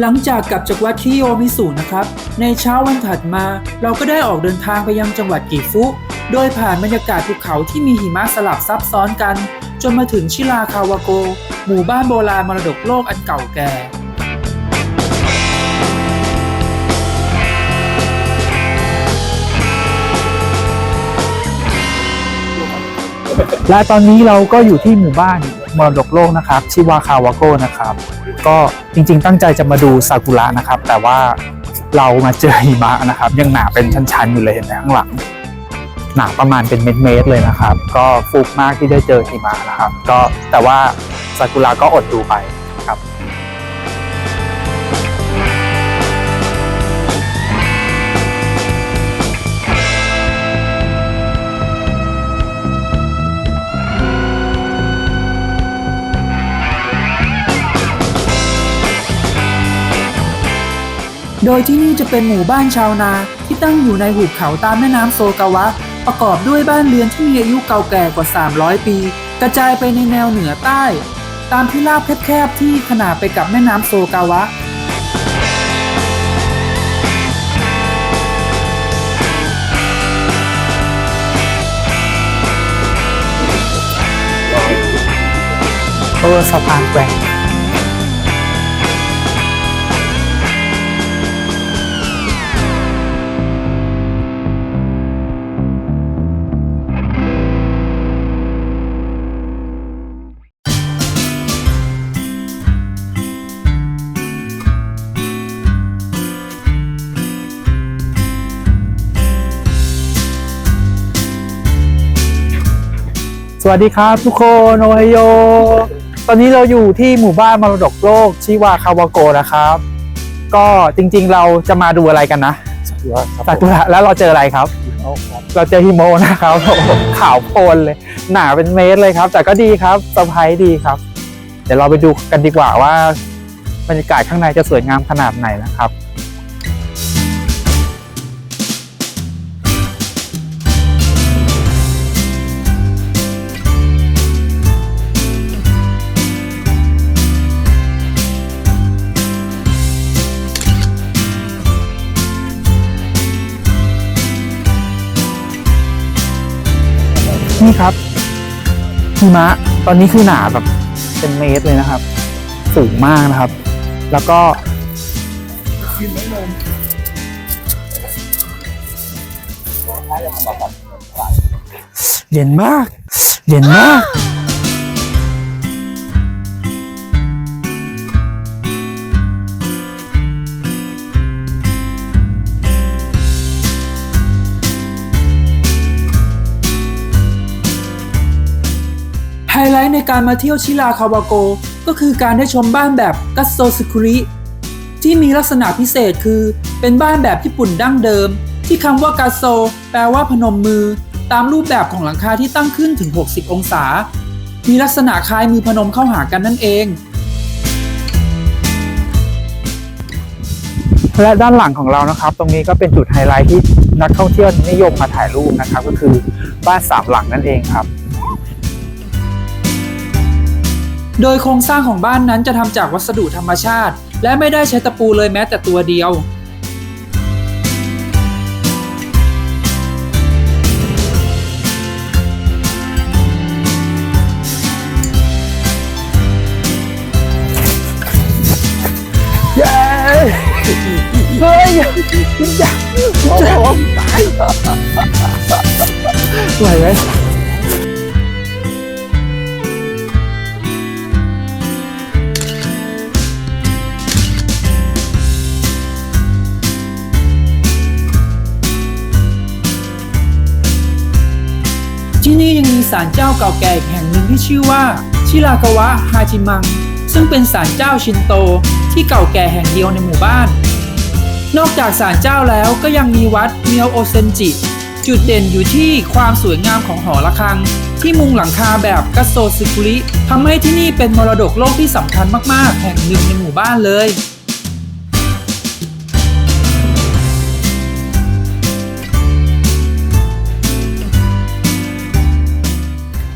หลังจากกลับจากวัดคิโยมิสุนะครับ ในเช้าวันถัดมา เราก็ได้ออกเดินทางไปยังจังหวัดกิฟุ โดยผ่านบรรยากาศภูเขาที่มีหิมะสลับซับซ้อนกัน จนมาถึงชิราคาวาโก หมู่บ้านโบราณมรดกโลกอันเก่าแก่และตอนนี้เราก็อยู่ที่หมู่บ้าน มรดกโลกนะครับชิวาคาวาโกนะครับ ก็จริงๆตั้งใจจะมาดูซากุระนะครับ แต่ว่าเรามาเจอหิมะนะครับ ยังหนาเป็นชั้นๆอยู่เลยเห็นไหมข้างหลัง หนาประมาณเป็นเมตรๆเลยนะครับ ก็ฟุกมากที่ได้เจอหิมะนะครับ ก็แต่ว่าซากุระก็อดดูไป โดยที่นี่จะเป็นหมู่บ้านชาวนาที่ตั้งอยู่ในหุบเขาตามแม่น้ำโซกาวะ ประกอบด้วยบ้านเรือนที่มีอายุเก่าแก่กว่า 300 ปี กระจายไปในแนวเหนือใต้ ตามที่ราบแคบๆที่ขนาบไปกับแม่น้ำโซกาวะเออสะพานแกว่ง สวัสดีครับทุกคนโอไฮโย ตอนนี้เราอยู่ที่หมู่บ้านมรดกโลกชิวาคาวาโกนะครับ ก็จริงๆเราจะมาดูอะไรกันนะซากุระแล้วเราเจออะไรครับ เราเจอฮิโมนะครับโอ้โหขาวโพลเลย หนาเป็นเมตรเลยครับ แต่ก็ดีครับเซอร์ไพรส์ดีครับ เดี๋ยวเราไปดูกันดีกว่าว่าบรรยากาศข้างในจะสวยงามขนาดไหนนะครับ นี่ครับหิมะตอนนี้คือหนาแบบเป็นเมตรเลยนะครับ สูงมากนะครับ แล้วก็เย็นมาก เย็นมาก การมาเที่ยวชิราคาวาโก ก็คือการได้ชมบ้านแบบกัสโซซึคุริที่มีลักษณะพิเศษคือ เป็นบ้านแบบญี่ปุ่นดั้งเดิม ที่คำว่ากัสโซ แปลว่าพนมมือ ตามรูปแบบของหลังคาที่ตั้งขึ้นถึง 60 องศา มีลักษณะคล้ายมือพนมเข้าหากันนั่นเอง และด้านหลังของเรานะครับ ตรงนี้ก็เป็นจุดไฮไลท์ที่นักท่องเที่ยวนิยมมาถ่ายรูปนะครับ ก็คือบ้านสามหลังนั่นเองครับ โดยโครงสร้างของบ้านนั้นจะทำจากวัสดุธรรมชาติ และไม่ได้ใช้ตะปูเลยแม้แต่ตัวเดียว เย้เฮ้ยอย่าอย่าโอ้โหตายไหวไหม ที่นี่ยังมีศาลเจ้าเก่าแก่อีกแห่งหนึ่งที่ชื่อว่าชิรากาวะฮาจิมัง ซึ่งเป็นศาลเจ้าชินโตที่เก่าแก่แห่งเดียวในหมู่บ้าน นอกจากศาลเจ้าแล้วก็ยังมีวัดเมียวโอเซนจิ จุดเด่นอยู่ที่ความสวยงามของหอระฆัง ที่มุงหลังคาแบบกัสโซซึคุริทำให้ที่นี่เป็นมรดกโลกที่สำคัญมากๆ แห่งหนึ่งในหมู่บ้านเลย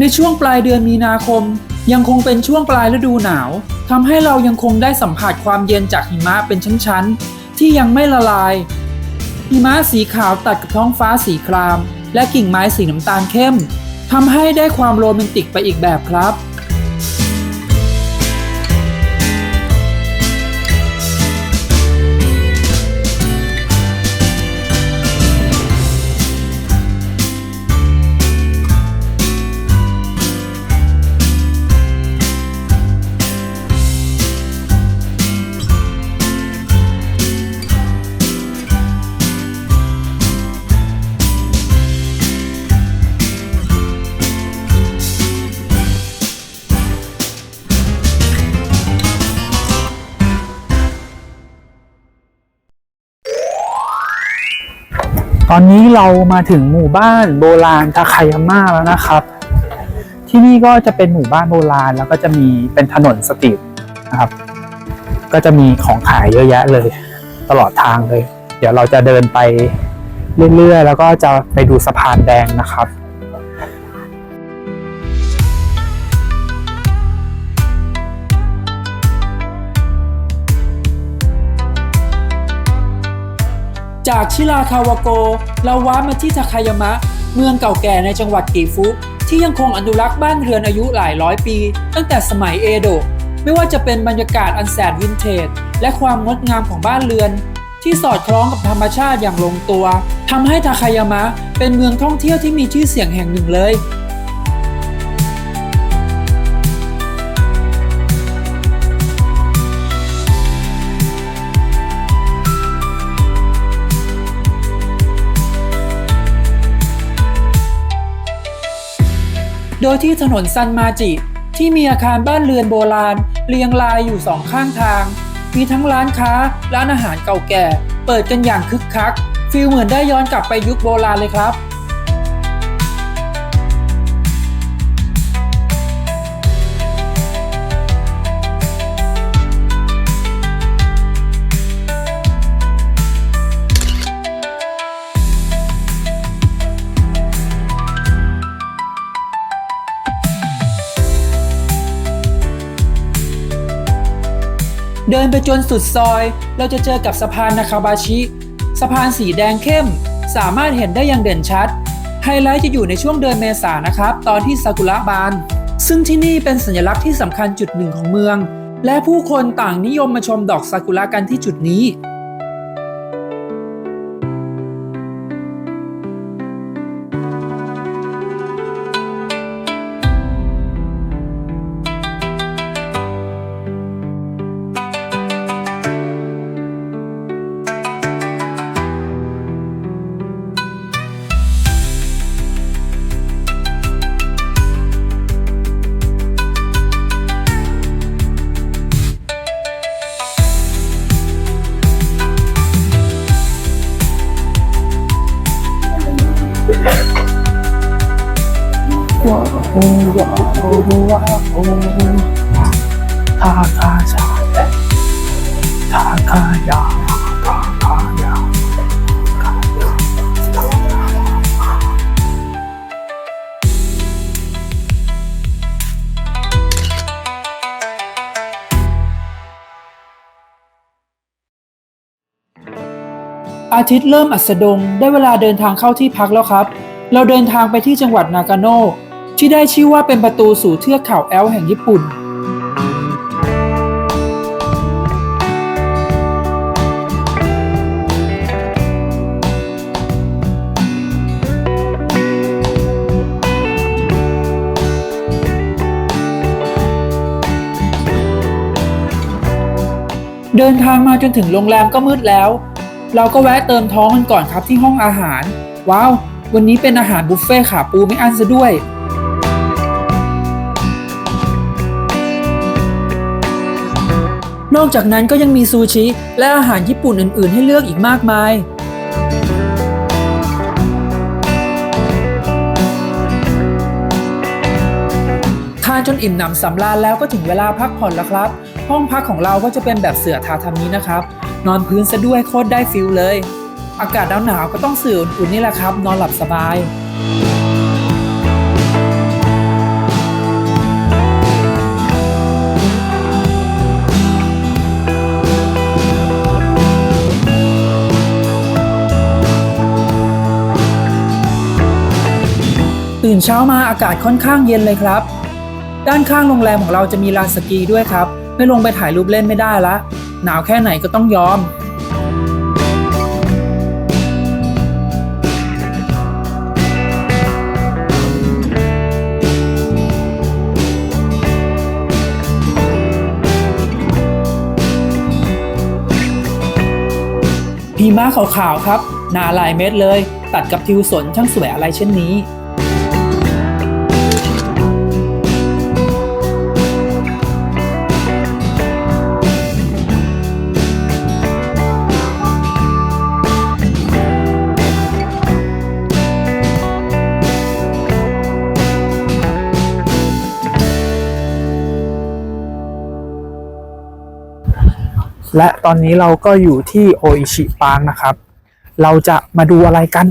ในช่วงปลายเดือนมีนาคม ยังคงเป็นช่วงปลายฤดูหนาวทำให้เรายังคงได้สัมผัสความเย็นจากหิมะเป็นชั้นๆ ที่ยังไม่ละลาย หิมะสีขาวตัดกับท้องฟ้าสีคราม และกิ่งไม้สีน้ำตาลเข้มทำให้ได้ความโรแมนติกไปอีกแบบครับ ตอนนี้เรามาถึงหมู่บ้านโบราณทาคายาม่าแล้วนะครับ ที่นี่ก็จะเป็นหมู่บ้านโบราณแล้วก็จะมีเป็นถนนสตรีทนะครับ ก็จะมีของขายเยอะแยะเลย ตลอดทางเลย เดี๋ยวเราจะเดินไปเรื่อยๆ แล้วก็จะไปดูสะพานแดงนะครับ จากชิราคาวาโก เราว้ามาที่ทาคายามะ เมืองเก่าแก่ในจังหวัดกิฟุที่ยังคงอนุรักษ์บ้านเรือนอายุหลายร้อยปี ตั้งแต่สมัยเอโดะไม่ว่าจะเป็นบรรยากาศอันแสนวินเทจ และความงดงามของบ้านเรือน ที่สอดคล้องกับธรรมชาติอย่างลงตัวทำให้ทาคายามะเป็นเมืองท่องเที่ยวที่มีชื่อเสียงแห่งหนึ่งเลย โดยที่ถนนซันมาจิ ที่มีอาคารบ้านเรือนโบราณ เรียงรายอยู่สองข้างทาง มีทั้งร้านค้า ร้านอาหารเก่าแก่ เปิดกันอย่างคึกคักฟีลเหมือนได้ย้อนกลับไปยุคโบราณเลยครับ เดินไปจนสุดซอย เราจะเจอกับสะพานนาคาบาชิสะพานสีแดงเข้ม สามารถเห็นได้อย่างเด่นชัด ไฮไลท์จะอยู่ในช่วงเดือนเมษายนนะครับ ตอนที่ซากุระบาน ซึ่งที่นี่เป็นสัญลักษณ์ที่สำคัญจุดหนึ่งของเมือง และผู้คนต่างนิยมมาชมดอกซากุระกันที่จุดนี้ ว้าวว้าวว้าวทาคาชาทาคายาทาคายาอาทิตย์เริ่มอัสดงได้เวลาเดินทางเข้าที่พักแล้วครับ เราเดินทางไปที่จังหวัดนากาโน ที่ได้ชื่อว่าเป็นประตูสู่เทือกเขาแอลแห่งญี่ปุ่น เดินทางมาจนถึงโรงแรมก็มืดแล้ว เราก็แวะเติมท้องกันก่อนครับที่ห้องอาหาร ว้าว วันนี้เป็นอาหารบุฟเฟ่ต์ขาปูไม่อั้นซะด้วย นอกจากนั้นก็ยังมีซูชิ และอาหารญี่ปุ่นอื่น ๆ ให้เลือกอีกมากมาย ทานจนอิ่มหนำสำราญแล้วก็ถึงเวลาพักผ่อนแล้วครับ ห้องพักของเราก็จะเป็นแบบเสื่อทาทามินะครับ นอนพื้นซะด้วยโคตรได้ฟิลเลย อากาศหนาวๆก็ต้องเสื่ออุ่นๆนี่แหละครับ นอนหลับสบาย ตื่นเช้ามาอากาศค่อนข้างเย็นเลยครับ ด้านข้างโรงแรมของเราจะมีลานสกีด้วยครับ ไม่ลงไปถ่ายรูปเล่นไม่ได้ละ หนาวแค่ไหนก็ต้องยอม พีม้าขาวๆครับ หนาหลายเม็ดเลย ตัดกับทิวสนช่างสวยอะไรเช่นนี้ และตอนนี้เราก็อยู่ที่โออิชิปาร์นะครับ เราจะมาดูอะไรกัน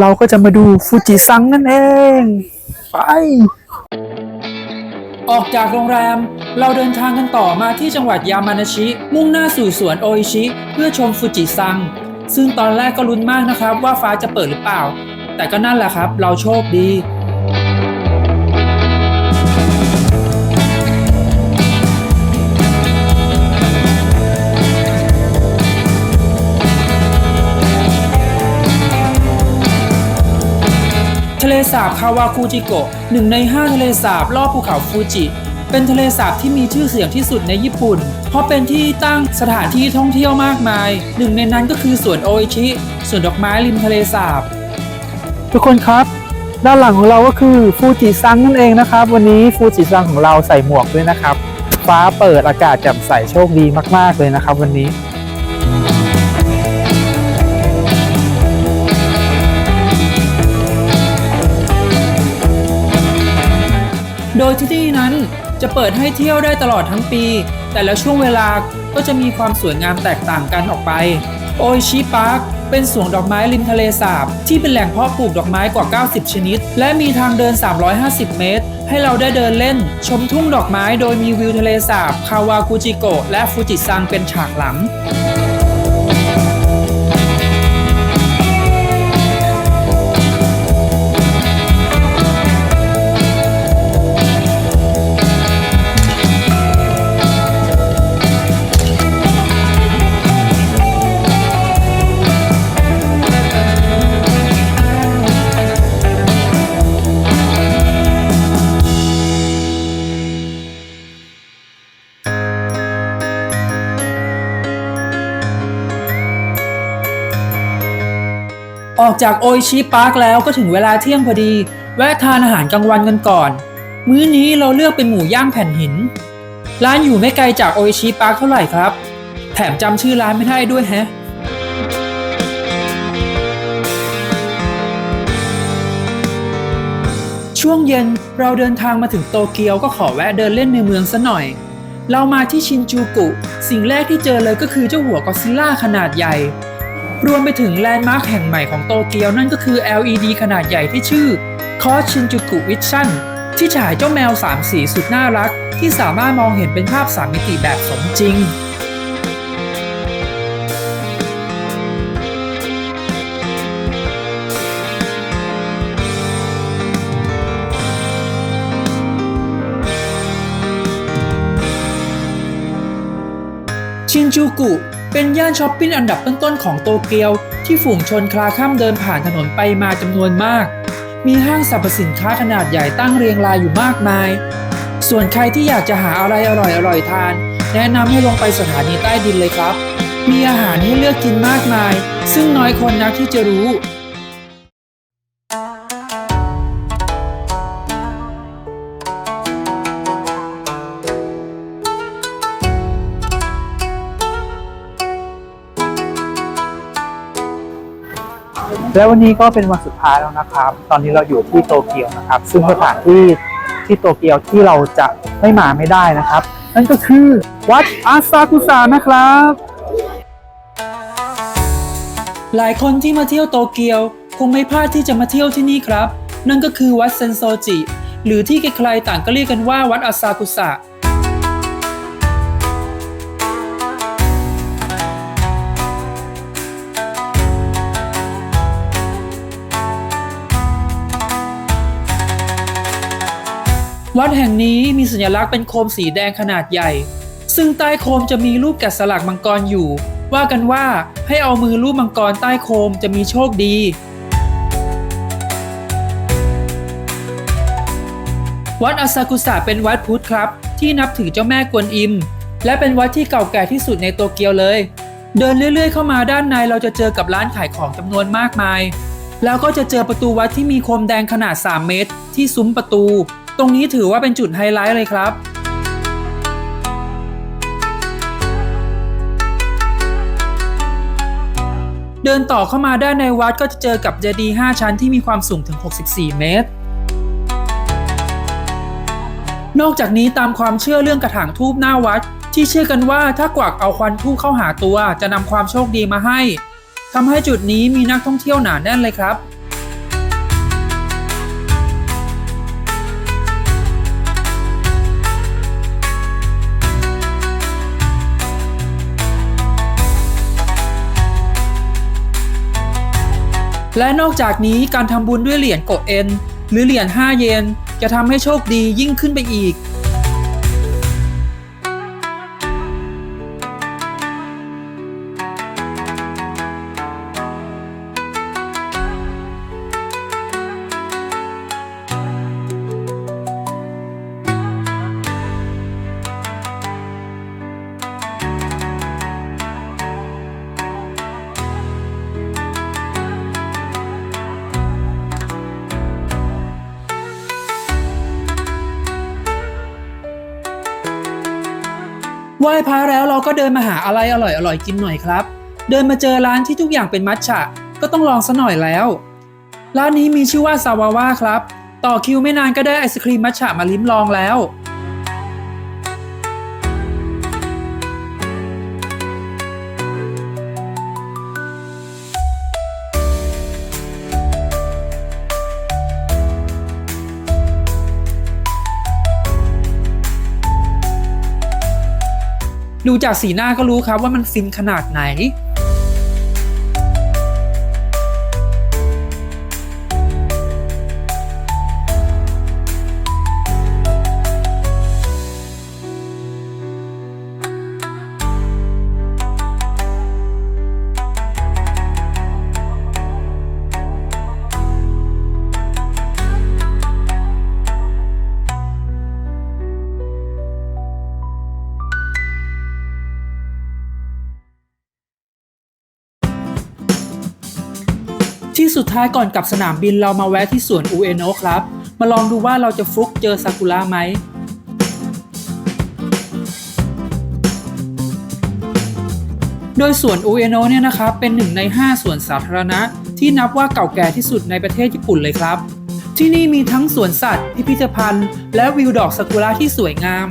เราก็จะมาดูฟูจิซังนั่นเอง ไป ออกจากโรงแรม เราเดินทางกันต่อมาที่จังหวัดยามานาชิ มุ่งหน้าสู่สวนโออิชิ เพื่อชมฟูจิซัง ซึ่งตอนแรกก็ลุ้นมากนะครับว่าฟ้าจะเปิดหรือเปล่า แต่ก็นั่นแหละครับ เราโชคดี เลสาบคาวาคูจิโกะหนึ่งใน 5 ทะเลสาบรอบภูเขาฟูจิ เป็นทะเลสาบที่มีชื่อเสียงที่สุดในญี่ปุ่น เพราะเป็นที่ตั้งสถานที่ท่องเที่ยวมากมาย หนึ่งในนั้นก็คือสวนโออิชิสวนดอกไม้ริมทะเลสาบ ทุกคนครับ ด้านหลังของเราก็คือฟูจิซังนั่นเองนะครับ วันนี้ฟูจิซังของเราใส่หมวกด้วยนะครับ ฟ้าเปิดอากาศแจ่มใสโชคดีมาก ๆเลยนะครับ วันนี้ โดยที่ที่นั้นจะเปิดให้เที่ยวได้ตลอดทั้งปี แต่ละช่วงเวลาก็จะมีความสวยงามแตกต่างกันออกไป โอชิพาร์คเป็นสวนดอกไม้ริมทะเลสาบ ที่เป็นแหล่งเพาะปลูกดอกไม้กว่า 90 ชนิด และมีทางเดิน 350 เมตร ให้เราได้เดินเล่น ชมทุ่งดอกไม้โดยมีวิวทะเลสาบ คาวากุจิโกะและฟูจิซังเป็นฉากหลัง ออกจากโอชิพาร์คแล้วก็ถึงเวลาเที่ยงพอดี แวะทานอาหารกลางวันกันก่อน มื้อนี้เราเลือกเป็นหมูย่างแผ่นหิน ร้านอยู่ไม่ไกลจากโอชิพาร์คเท่าไหร่ครับ แถมจำชื่อร้านไม่ได้ด้วยแฮะ ช่วงเย็นเราเดินทางมาถึงโตเกียวก็ขอแวะเดินเล่นในเมืองซะหน่อย เรามาที่ชินจูกุ สิ่งแรกที่เจอเลยก็คือเจ้าหัวกอซิลล่าขนาดใหญ่ รวมไปถึงแลนด์มาร์คแห่งใหม่ของโตเกียวนั่นก็คือ LED ขนาดใหญ่ที่ชื่อ c o s Shinjuku Vision ที่ฉายเจ้าแมวสามสีสุดน่ารัก ที่สามารถมองเห็นเป็นภาพสามมิติแบบสมจริงชินจูกุ เป็นย่านช้อปปิ้งอันดับต้นๆของโตเกียว ที่ฝูงชนคลาข้ามเดินผ่านถนนไปมาจำนวนมาก มีห้างสรรพสินค้าขนาดใหญ่ตั้งเรียงรายอยู่มากมาย ส่วนใครที่อยากจะหาอะไรอร่อยๆทาน แนะนำให้ลงไปสถานีใต้ดินเลยครับ มีอาหารให้เลือกกินมากมาย ซึ่งน้อยคนนักที่จะรู้ แล้ววันนี้ก็เป็นวันสุดท้ายแล้วนะครับ ตอนนี้เราอยู่ที่โตเกียวนะครับ ซึ่งสถานที่ที่โตเกียวที่เราจะไม่มาไม่ได้นะครับ นั่นก็คือวัดอาซากุสะนะครับ หลายคนที่มาเที่ยวโตเกียว คงไม่พลาดที่จะมาเที่ยวที่นี่ครับ นั่นก็คือวัดเซนโซจิ หรือที่ใครๆต่างก็เรียกกันว่าวัดอาซากุสะ วัดแห่งนี้มีสัญลักษณ์เป็นโคมสีแดงขนาดใหญ่ ซึ่งใต้โคมจะมีรูปแกะสลักมังกรอยู่ ว่ากันว่าให้เอามือรูปมังกรใต้โคมจะมีโชคดี วัดอาซากุสะเป็นวัดพุทธครับ ที่นับถือเจ้าแม่กวนอิม และเป็นวัดที่เก่าแก่ที่สุดในโตเกียวเลย เดินเรื่อยๆ เข้ามาด้านในเราจะเจอกับร้านขายของจำนวนมากมาย แล้วก็จะเจอประตูวัดที่มีโคมแดงขนาด 3 เมตร ที่ซุ้มประตู ตรงนี้ถือว่าเป็นจุดไฮไลท์เลยครับ เดินต่อเข้ามาด้านในวัดก็จะเจอกับเจดีย์5ชั้นที่มีความสูงถึง 64 เมตร นอกจากนี้ตามความเชื่อเรื่องกระถางทูบหน้าวัด ที่เชื่อกันว่าถ้ากวักเอาควันทูบเข้าหาตัว จะนำความโชคดีมาให้ทำให้จุดนี้มีนักท่องเที่ยวหนาแน่นเลยครับ และนอกจากนี้การทำบุญด้วยเหรียญโกเอ็นหรือเหรียญ5เยนจะทำให้โชคดียิ่งขึ้นไปอีก เราก็เดินมาหาอะไรอร่อยๆกินหน่อยครับ เดินมาเจอร้านที่ทุกอย่างเป็นมัทฉะ ก็ต้องลองซะหน่อยแล้ว ร้านนี้มีชื่อว่าซาวาว่าครับ ต่อคิวไม่นานก็ได้ไอศครีมมัทฉะมาลิ้มลองแล้ว ดูจากสีหน้าก็รู้ครับว่ามันฟินขนาดไหน สุดท้ายก่อนกลับสนามบินเรามาแวะที่สวนอูเอโนครับ มาลองดูว่าเราจะฟลุกเจอซากุระไหมโดยสวนอูเอโนเนี่ยนะครับเป็นหนึ่งใน 5 สวนสาธารณะ ที่นับว่าเก่าแก่ที่สุดในประเทศญี่ปุ่นเลยครับ ที่นี่มีทั้งสวนสัตว์ พิพิธภัณฑ์ และวิวดอกซากุระที่สวยงาม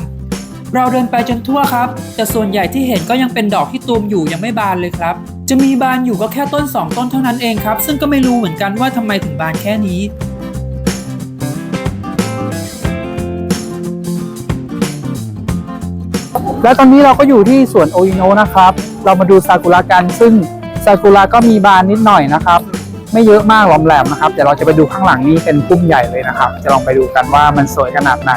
เราเดินไปจนทั่วครับ แต่ส่วนใหญ่ที่เห็นก็ยังเป็นดอกที่ตูมอยู่ยังไม่บานเลยครับ จะมีบานอยู่ก็แค่ต้น 2 ต้นเท่านั้นเองครับ ซึ่งก็ไม่รู้เหมือนกันว่าทำไมถึงบานแค่นี้และตอนนี้เราก็อยู่ที่สวนโออิโนะนะครับ เรามาดูซากุระกัน ซึ่งซากุระก็มีบานนิดหน่อยนะครับ ไม่เยอะมากหลอมแหลมนะครับ เดี๋ยวเราจะไปดูข้างหลังนี้เป็นพุ่มใหญ่เลยนะครับ จะลองไปดูกันว่ามันสวยขนาดไหน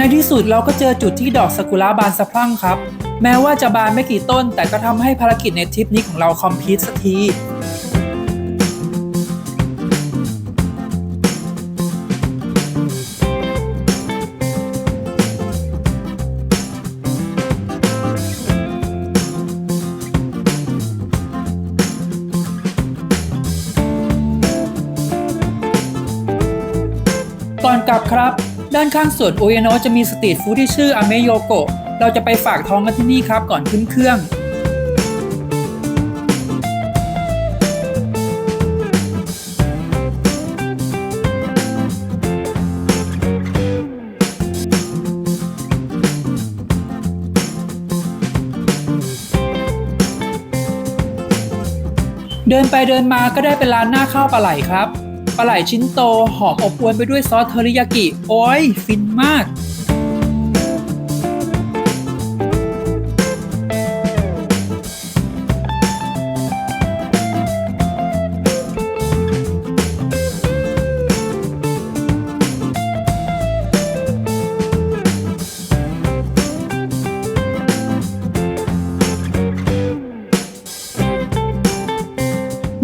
ในที่สุดเราก็เจอจุดที่ดอกซากุระบานสะพรั่งครับ แม้ว่าจะบานไม่กี่ต้น แต่ก็ทำให้ภารกิจในทริปนี้ของเราคอมพลีทสักทีก่อนกลับครับ ด้านข้างสวนโอเอโนะจะมีสตรีทฟู้ดที่ชื่ออเมโยโกะ เราจะไปฝากท้องกันที่นี่ครับก่อนขึ้นเครื่อง เดินไปเดินมาก็ได้เป็นร้านหน้าข้าวปลาไหลครับ ปลาไหลชิ้นโตหอมอบอวนไปด้วยซอสเทอริยากิ โอ้ย ฟินมาก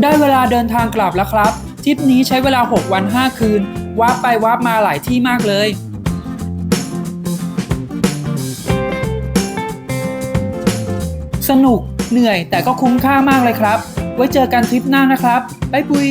ได้เวลาเดินทางกลับแล้วครับ ทริปนี้ใช้เวลา 6 วัน 5 คืนวาร์ปไปวาร์ปมาหลายที่มากเลยสนุกเหนื่อยแต่ก็คุ้มค่ามากเลยครับ ไว้เจอกันทริปหน้านะครับ บ๊ายบุย